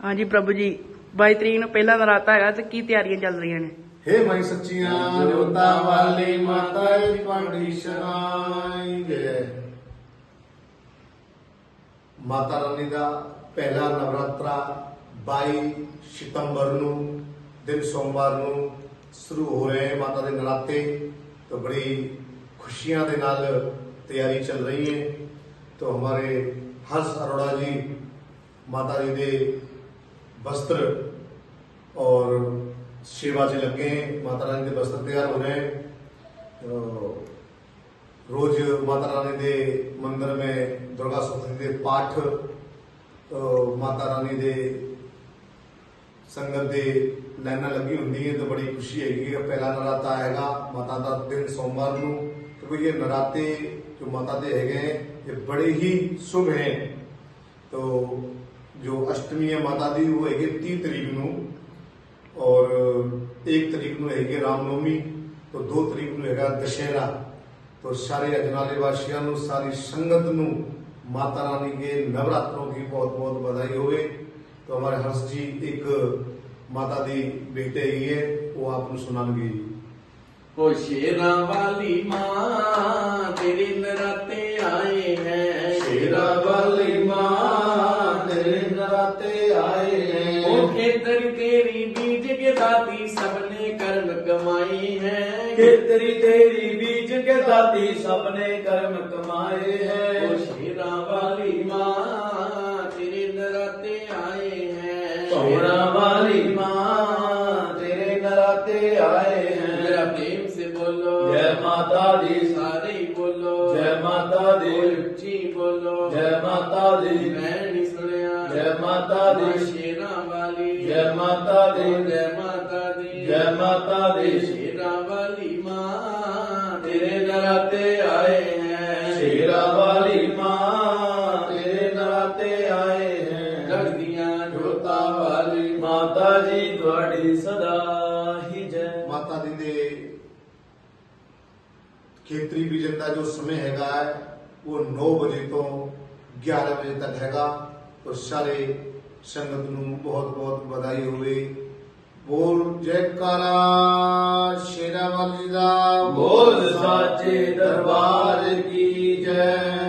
ਹਾਂਜੀ ਪ੍ਰਭੂ ਜੀ 22 ਤਰੀਕ ਨੂੰ ਪਹਿਲਾ ਨਰਾਤਾ ਹੈਗਾ ਤੇ ਕੀ ਤਿਆਰੀਆਂ ਚੱਲ ਰਹੀਆਂ ਨੇ ਹੇ ਮਾਈ ਸੱਚੀਆਂ ਜੋਤਾਂ ਵਾਲੀ ਮਾਤਾ ਦੀ ਪੰਡੀ ਸ਼ਨਾਈ ਜੈ ਮਾਤਾ ਰਾਣੀ ਦਾ ਪਹਿਲਾ ਨਵਰਾਤਰਾ 22 ਸਤੰਬਰ ਨੂੰ ਦਿਨ ਸੋਮਵਾਰ ਨੂੰ ਸ਼ੁਰੂ ਹੋ ਰਹੇ ਹੈ ਮਾਤਾ ਦੇ ਨਰਾਤੇ तो बड़ी खुशियां ਦੇ ਨਾਲ ਤਿਆਰੀ ਚੱਲ ਰਹੀ ਹੈ तो हमारे हर्ष अरोड़ा जी माता जी ਦੇ वस्त्र और सेवा से लगे हैं माता रानी के वस्त्र तैयार हो रहे हैं तो रोज माता रानी के मंदिर में दुर्गा सप्तमी के पाठ तो माता रानी के ਸੰਗਤ ਦੇ ਲਾਈਨਾਂ ਲੱਗੀ ਹੁੰਦੀ ਹੈ ਤਾਂ ਬੜੀ ਖੁਸ਼ੀ ਹੈਗੀ ਕਿ ਪਹਿਲਾ ਨਰਾਤਾ ਆਏਗਾ ਮਾਤਾ ਦਾ ਦਿਨ ਸੋਮਵਾਰ ਨੂੰ ਕਿਉਂਕਿ ਇਹ ਨਰਾਤੇ ਜੋ ਮਾਤਾ ਦੇ ਹੈਗੇ ਹੈ ਇਹ ਬੜੇ ਹੀ ਸ਼ੁਭ ਹੈ तो जो अष्टमी है माता दी वो है तीन तरीक ਨੂੰ ਔਰ 1 ਤਰੀਕ ਨੂੰ ਹੈਗੀ ਰਾਮਨਵਮੀ ਤੋਂ 2 ਤਰੀਕ ਨੂੰ ਹੈਗਾ ਦਸ਼ਹਿਰਾ तो सारे अजनाले वासियों ਨੂੰ ਸਾਰੀ ਸੰਗਤ ਨੂੰ माता रानी के नवरात्रों की बहुत बहुत बधाई होवे तो हमारे हर्ष जी एक माता दी बेटे ही है वो आपको सुनाएंगे जी ओ शेरा वाली माँ तेरे नराते आए हैं शेरा वाली माँ तेरे आए ओ हैं खेतर तेरी बीज के दाती सबने कर्म कमाई है। खेतरी तेरी बीज के दाती सबने कर्म कमाए ओ शेरा वाली माँ तेरे नराते आए हैं। सोना वाली माँ तेरे नराते आए मेरा प्रेम से बोलो। जय माता दी। सारे बोलो। जय माता दी। ऊँची बोलो। जय माता दी। मैं ਮਾਤਾ ਦੀ ਸ਼ੇਰਾਂ ਵਾਲੀ। ਜੈ ਮਾਤਾ ਦੀ ਜੈ ਮਾਤਾ ਦੀ। ਜੈ ਮਾਤਾ ਦੀ ਸ਼ੇਰਾਂ ਵਾਲੀ ਮਾਂ ਤੇਰੇ ਦਰਾਂ ਤੇ ਆਏ ਹੈ। ਸ਼ੇਰਾਂ ਵਾਲੀ ਮਾਂ ਤੇਰੇ ਦਰਾਂ ਤੇ ਆਏ ਹੈ। ਜਗਦੀਆਂ ਜੋਤਾਂ ਵਾਲੀ ਮਾਤਾ ਜੀ ਤੁਹਾਡੀ ਸਦਾ ਹੀ ਜੈ। ਮਾਤਾ ਦੀ ਦੇ ਖੇਤਰੀ ਵਿਜਨ ਦਾ ਜੋ ਸਮੇਂ ਹੈਗਾ ਉਹ 9 ਵਜੇ ਤੋਂ 11 ਵਜੇ ਤੱਕ ਹੈਗਾ। तो ਸਾਰੇ ਸੰਗਤ ਨੂੰ ਬਹੁਤ ਬਹੁਤ ਵਧਾਈ ਹੋਵੇ ਬੋਲ ਜੈਕਾਰਾ ਸ਼ੇਰਾ ਵਾਲੀ ਦਾ ਬੋਲ ਸਾਚੇ ਦਰਬਾਰ ਕੀ ਜੈ